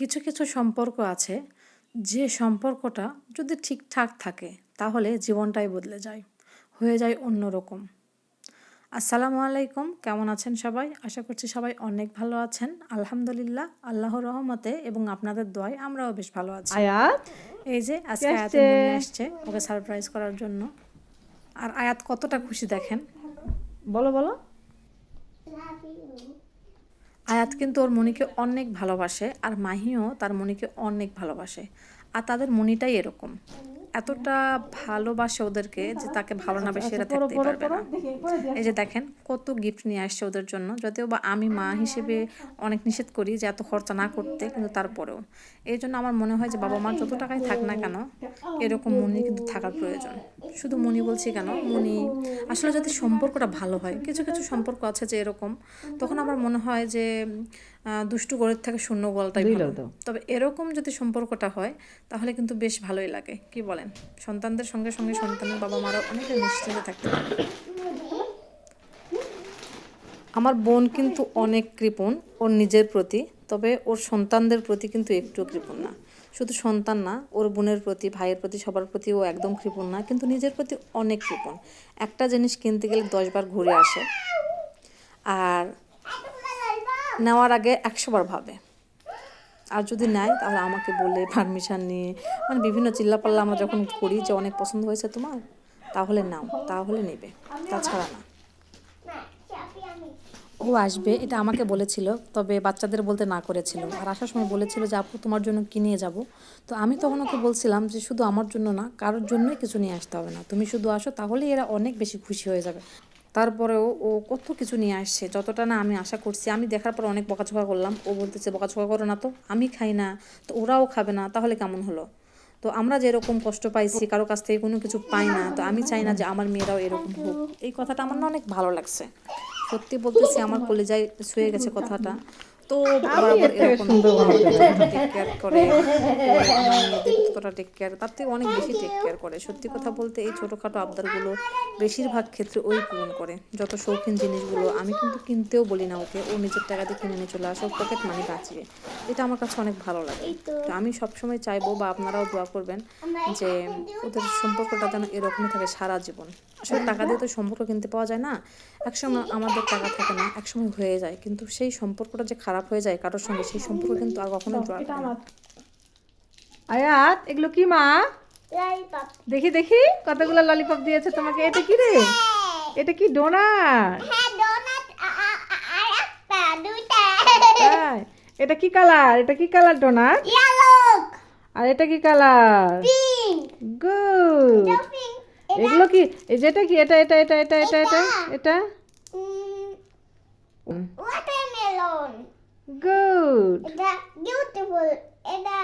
কিছু কিছু সম্পর্ক আছে যে সম্পর্কটা যদি ঠিকঠাক থাকে তাহলে জীবনটাই বদলে যায় হয়ে যায় অন্যরকম আসসালামু আলাইকুম কেমন আছেন সবাই? আশা করছি সবাই অনেক ভালো আছেন। আলহামদুলিল্লাহ আল্লাহর রহমতে এবং আপনাদের দোয়ায় আমরাও বেশ ভালো আছি। আয়াত? এই যে আজকে কে আয়াতের আসছে? ওকে সারপ্রাইজ করার জন্য। আর আয়াত কতটা খুশি দেখেন? বলো বলো। আয়াত কিন্তু ওর মনিকে অনেক ভালোবাসে আর মাহিও তার মনিকে অনেক ভালোবাসে। আর তাদের মনিটাই এরকম। এতটা ভালোবাসে ওদেরকে যে তাকে ভালো না বেশি এরা থাকতেই পারবে না। এই যে দেখেন কত গিফট নিয়ে আসছে ওদের জন্য যদিও বা আমি মা হিসেবে অনেক নিষেধ করি যে এত খরচা না করতে কিন্তু তারপরেও। এই জন্য আমার মনে হয় যে বাবা মার যত টাকাই থাক না কেন এরকম মনি কিন্তু থাকার প্রয়োজন। শুধু মনি বলছি কেন মনি আসলে যদি সম্পর্কটা ভালো হয় কিছু কিছু সম্পর্ক আছে যে এরকম তখন আমার মনে হয় যে দুষ্টু গড়ের থেকে শূন্য গলটাই ভালো। তবে এরকম যদি সম্পর্কটা হয় তাহলে কিন্তু বেশ ভালোই লাগে কি বলেন। সন্তানদের সঙ্গে সঙ্গে সন্তানের বাবা মারা অনেকটা নিশ্চিন্তে থাকতে পারে। আমার বোন কিন্তু অনেক কৃপণ, ওর নিজের প্রতি, তবে ওর সন্তানদের প্রতি কিন্তু একটুও কৃপণ না। শুধু সন্তান না, ওর বোনের প্রতি, ভাইয়ের প্রতি, সবার প্রতি ও একদম কৃপণ না, কিন্তু নিজের প্রতি অনেক কৃপণ। একটা জিনিস কিনতে গেলে দশবার ঘুরে আসে, আর নেওয়ার আগে একশোবার ভাবে। আর যদি নেয় তাহলে আমাকে বলে পারমিশন নিয়ে। মানে বিভিন্ন চিল্লাপাল্লা আমরা যখন করি যে অনেক পছন্দ হয়েছে তোমার, তাহলে নাও, তাহলে নেবে। তাছাড়া না। ও আসবে, এটা আমাকে বলেছিল, তবে বাচ্চাদের বলতে না করেছিল। আর আসার সময় বলেছিল যে, আপু, তোমার জন্য কি নিয়ে যাব? তো আমি তখন ওকে বলছিলাম যে, শুধু আমার জন্য না, কারোর জন্যই কিছু নিয়ে আসতে হবে না। তুমি শুধু আসো, তাহলেই এরা অনেক বেশি খুশি হয়ে যাবে। তারপরেও ও কত কিছু নিয়ে আসছে, যতটা না আমি আশা করছি। আমি দেখার পর অনেক বকাঝোকা করলাম। ও বলতেছে, বকাঝোকা করো না তো, আমি খাই না, তো ওরাও খাবে না, তাহলে কেমন হলো? তো আমরা যেরকম কষ্ট পাইছি, কারও কাছ থেকে কোনো কিছু পাই না, তো আমি চাই না যে আমার মেয়েরাও এরকম হোক। এই কথাটা আমার না অনেক ভালো লাগছে। সত্যি বলতেছি, আমার কলেজায় ছুঁয়ে গেছে কথাটা। তো এরকম টেক কেয়ার করে। কতটা টেক কেয়ার তার থেকে অনেক বেশি টেক কেয়ার করে। সত্যি কথা বলতে এই ছোটোখাটো আবদারগুলো বেশিরভাগ ক্ষেত্রে ওই পূরণ করে। যত শৌখিন জিনিসগুলো আমি কিন্তু কিনতেও বলি না ওকে ও নিজের টাকা দিয়ে কিনে নিয়ে চলে আসে পকেট মানি বাঁচিয়ে। এটা আমার কাছে অনেক ভালো লাগে। তো। আমি সবসময় চাইব বা আপনারাও দোয়া করবেন যে ওদের সম্পর্কটা যেন এরকমই থাকে সারা জীবন। আসলে টাকা দিয়ে তো সম্পর্ক কিনতে পাওয়া যায় না। একসময় আমাদের টাকা থাকে না একসময় হয়ে যায়। কিন্তু সেই সম্পর্কটা যে খারাপ হয়ে যায় কারোর সঙ্গে সেই সম্পর্ক কিন্তু আর কখনো। আয়াত এগুলো কি মা? দেখি দেখি কতগুলো ললিপপ দিয়েছে তোমাকে। এটা কি রে? এটা কি ডোনাট? হ্যাঁ এটা কি কালার? এটা কি কালার ডোনাট? আর এটা কি কালার? গুড এগুলো কি? এই যেটা কি? এটা এটা এটা এটা এটা এটা? এটা? ওয়াটারমেলন গুড এটা বিউটিফুল এটা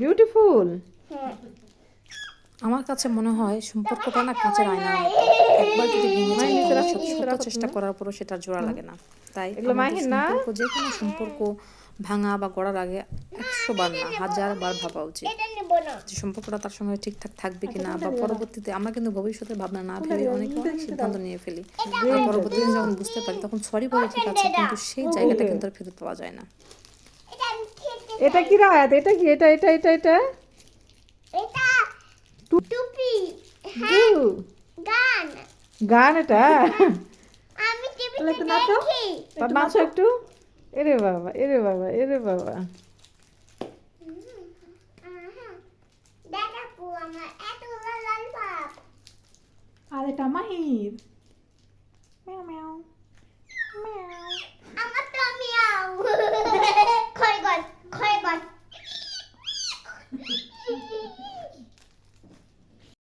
বিউটিফুল আমার কাছে মনে হয় সম্পর্কটা না কাঁচের আয়না। একবার যদি ভেঙে যায় শত চেষ্টা করার পরও সেটা জোড়া লাগে না। তাই এগুলো মাহিন না? যে কোনো সম্পর্ক ভাঙা বা গড়ার আগে একশো বার না হাজার বার ভাবা উচিত। এটা যে সম্পর্কটা তার সঙ্গে ঠিকঠাক থাকবে কিনা বা পরবর্তীতে আমরা কিন্তু ভবিষ্যতের ভাবনা না ভেবে? অনেক অনেক সিদ্ধান্ত নিয়ে ফেলি। আর পরবর্তীতে যখন বুঝতে পারি তখন সরি বলে ঠিক আছে কিন্তু সেই জায়গাটা কিন্তু আর ফেরত পাওয়া যায় না। এটা কি রায়াত? এটা কি? এটা এটা এটা এটা? এটা টুপি। গু। গান। গান এটা? আমি টিভিতে দেখি। তার নাচো একটু। এরে বাবা এরে বাবা এরে বাবা। আর এটা মাহির। ম্যাও ম্যাও।